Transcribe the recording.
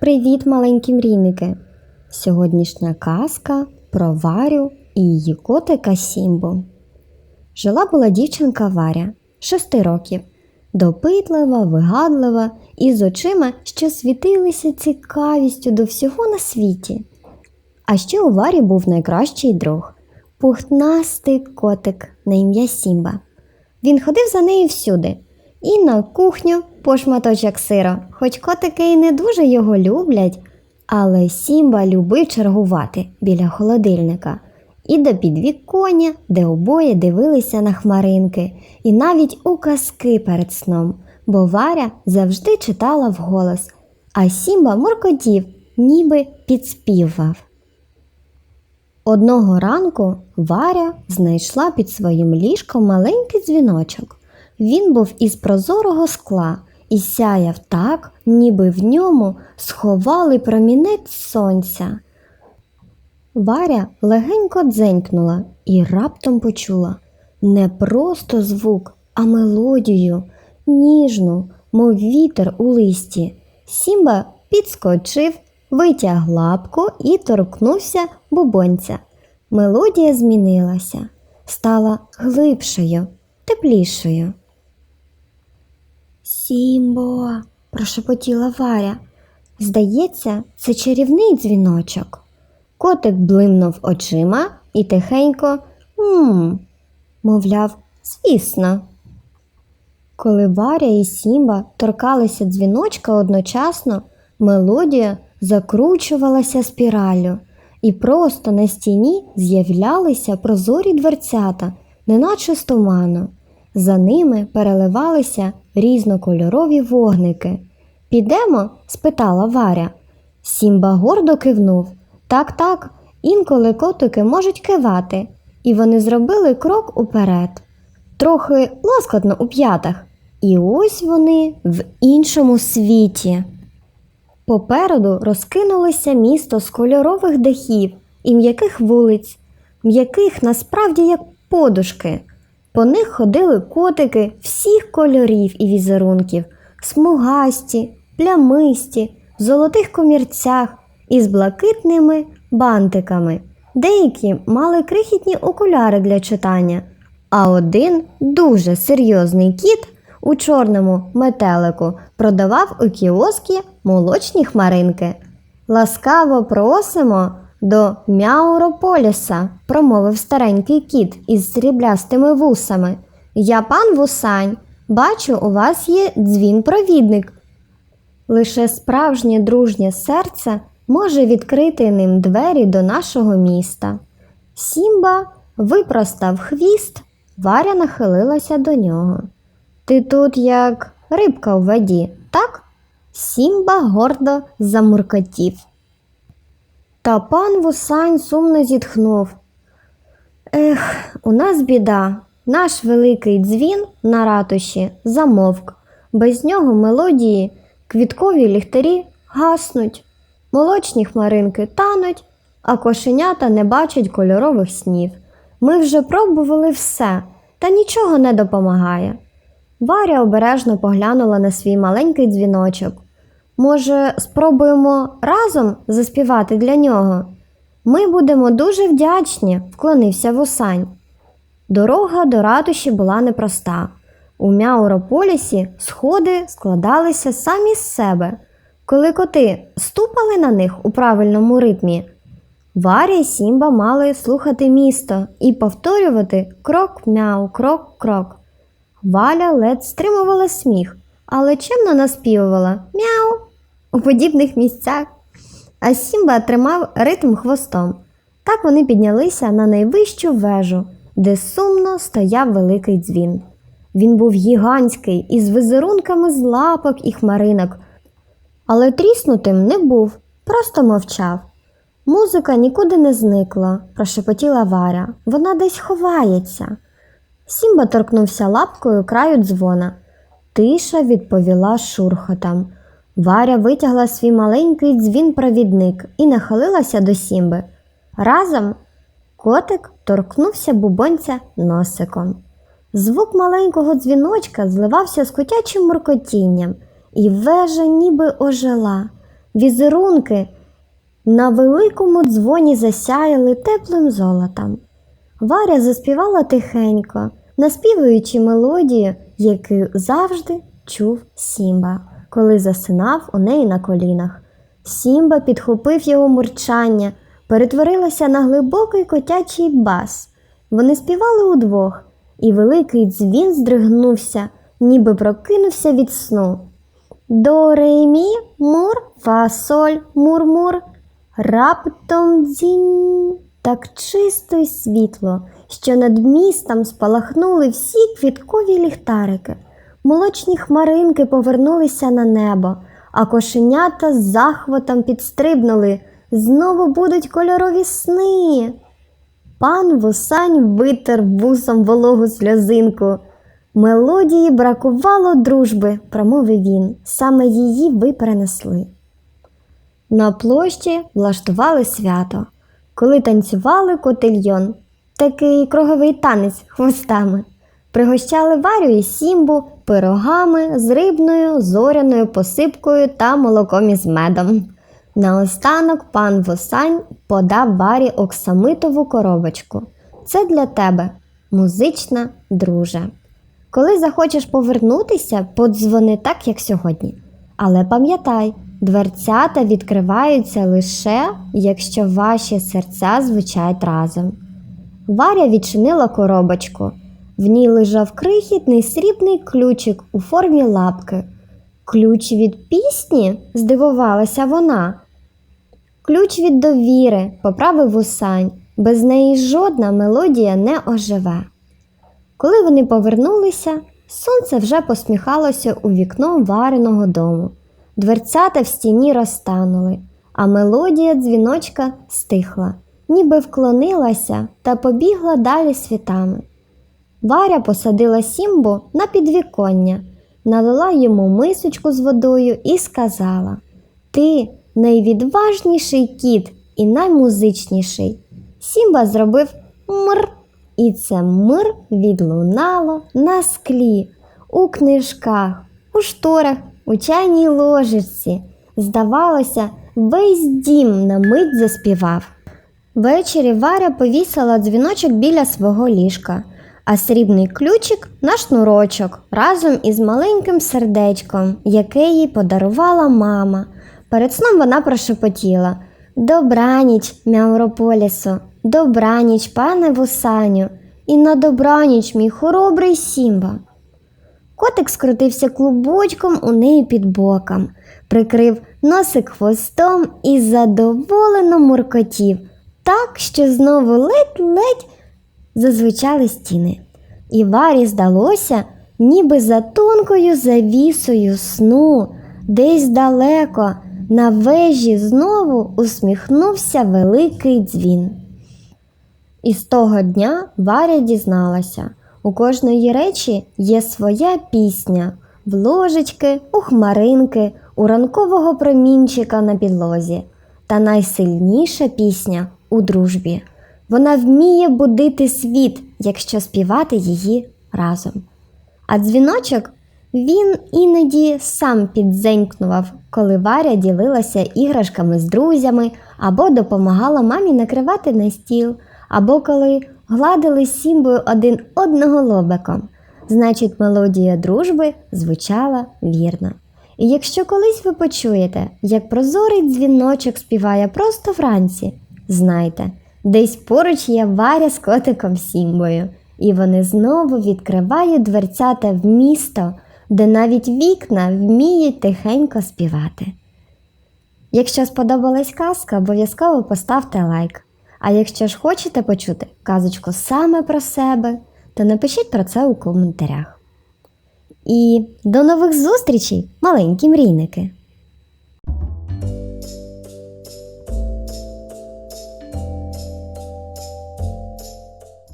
Привіт, маленькі мрійники! Сьогоднішня казка про Варю і її котика Сімбу. Жила була дівчинка Варя, шести років, допитлива, вигадлива і з очима, що світилися цікавістю до всього на світі. А ще у Варі був найкращий друг пухнастий котик на ім'я Сімба. Він ходив за нею всюди. І на кухню по шматочок сира, хоч котики і не дуже його люблять, але Сімба любив чергувати біля холодильника і до підвіконня, де обоє дивилися на хмаринки, і навіть у казки перед сном, бо Варя завжди читала вголос, а Сімба муркотів, ніби підспівав. Одного ранку Варя знайшла під своїм ліжком маленький дзвіночок. Він був із прозорого скла і сяяв так, ніби в ньому сховали промінець сонця. Варя легенько дзенькнула і раптом почула не просто звук, а мелодію, ніжну, мов вітер у листі. Сімба підскочив, витяг лапку і торкнувся бубонця. Мелодія змінилася, стала глибшою, теплішою. Сімбо, прошепотіла Варя. Здається, це чарівний дзвіночок. Котик блимнув очима і тихенько «Мм», мовляв, звісно. Коли Варя і Сімба торкалися дзвіночка одночасно, мелодія закручувалася спіраллю, і просто на стіні з'являлися прозорі дверцята, неначе з туману. За ними переливалися різнокольорові вогники. Підемо? спитала Варя. Сімба гордо кивнув. Так, так, інколи котики можуть кивати, і вони зробили крок уперед. Трохи лоскотно у п'ятах, і ось вони в іншому світі. Попереду розкинулося місто з кольорових дахів і м'яких вулиць, м'яких насправді як подушки. По них ходили котики всіх кольорів і візерунків, смугасті, плямисті, в золотих комірцях із блакитними бантиками. Деякі мали крихітні окуляри для читання, а один дуже серйозний кіт у чорному метелику продавав у кіоскі молочні хмаринки. Ласкаво просимо до Мяурополіса, промовив старенький кіт із сріблястими вусами. Я пан вусань, бачу, у вас є дзвін-провідник. Лише справжнє дружнє серце може відкрити ним двері до нашого міста. Сімба випростав хвіст, Варя нахилилася до нього. Ти тут як рибка в воді, так? Сімба гордо замуркотів. Та пан Вусань сумно зітхнув. Ех, у нас біда. Наш великий дзвін на ратуші замовк. Без нього мелодії, квіткові ліхтарі гаснуть, молочні хмаринки тануть, а кошенята не бачать кольорових снів. Ми вже пробували все, та нічого не допомагає. Варя обережно поглянула на свій маленький дзвіночок. Може, спробуємо разом заспівати для нього? Ми будемо дуже вдячні, вклонився вусань. Дорога до ратуші була непроста. У Мяурополісі сходи складалися самі з себе. Коли коти ступали на них у правильному ритмі, Варя і Сімба мали слухати місто і повторювати крок мяу, крок крок. Валя ледь стримувала сміх, але чимно наспівувала мяу у подібних місцях, а Сімба тримав ритм хвостом. Так вони піднялися на найвищу вежу, де сумно стояв великий дзвін. Він був гігантський із візерунками з лапок і хмаринок, але тріснутим не був, просто мовчав. Музика нікуди не зникла, прошепотіла Варя. Вона десь ховається. Сімба торкнувся лапкою краю дзвона. Тиша відповіла шурхотам. Варя витягла свій маленький дзвін-провідник і нахилилася до Сімби. Разом котик торкнувся бубонця носиком. Звук маленького дзвіночка зливався з котячим муркотінням, і вежа ніби ожила. візерунки на великому дзвоні засяяли теплим золотом. Варя заспівала тихенько, наспівуючи мелодію, яку завжди чув Сімба, коли засинав у неї на колінах. Сімба підхопив його мурчання, перетворилося на глибокий котячий бас. Вони співали удвох, і великий дзвін здригнувся, ніби прокинувся від сну. До ре мур, фа соль, мур-мур. Раптом дзінь так чисто й світло, що над містом спалахнули всі квіткові ліхтарики. Молочні хмаринки повернулися на небо, а кошенята з захватом підстрибнули. Знову будуть кольорові сни. Пан Вусань витер вусом вологу сльозинку. Мелодії бракувало дружби, промовив він. Саме її ви перенесли. На площі влаштували свято, коли танцювали котельйон, такий круговий танець хвостами. Пригощали Варю і Сімбу пирогами з рибною, зоряною посипкою та молоком із медом. Наостанок пан Восань подав Варі оксамитову коробочку. Це для тебе, музична друже. Коли захочеш повернутися, подзвони так, як сьогодні. Але пам'ятай, дверцята відкриваються лише, якщо ваші серця звучать разом. Варя відчинила коробочку. В ній лежав крихітний срібний ключик у формі лапки. Ключ від пісні? здивувалася вона. Ключ від довіри, поправив Усань. Без неї жодна мелодія не оживе. Коли вони повернулися, сонце вже посміхалося у вікно вареного дому. Дверцята в стіні розтанули, а мелодія дзвіночка стихла, ніби вклонилася та побігла далі світами. Варя посадила Сімбу на підвіконня, налила йому мисочку з водою і сказала: Ти найвідважніший кіт і наймузичніший. Сімба зробив мр, і це мир відлунало на склі, у книжках, у шторах, у чайній ложечці. Здавалося, весь дім на мить заспівав. Ввечері Варя повісила дзвіночок біля свого ліжка, а срібний ключик на шнурочок разом із маленьким сердечком, яке їй подарувала мама. Перед сном вона прошепотіла Добраніч, Мяурополісу, добраніч, пане Вусаню, і на добраніч, мій хоробрий Сімба. Котик скрутився клубочком у неї під боком, прикрив носик хвостом і задоволено муркотів, так, що знову ледь-ледь зазвучали стіни. І Варі здалося, ніби за тонкою завісою сну, десь далеко, на вежі знову усміхнувся великий дзвін. І з того дня Варя дізналася, у кожної речі є своя пісня в ложечки, у хмаринки, у ранкового промінчика на підлозі. Та найсильніша пісня у дружбі. Вона вміє будити світ, якщо співати її разом. А дзвіночок він іноді сам підзенькнував, коли Варя ділилася іграшками з друзями, або допомагала мамі накривати на стіл, або коли гладили сімбою один одного лобиком. Значить, мелодія дружби звучала вірно. І якщо колись ви почуєте, як прозорий дзвіночок співає просто вранці, знайте, десь поруч є Варя з котиком Сімбою, і вони знову відкривають дверцята в місто, де навіть вікна вміють тихенько співати. Якщо сподобалась казка, обов'язково поставте лайк. А якщо ж хочете почути казочку саме про себе, то напишіть про це у коментарях. І до нових зустрічей, маленькі мрійники!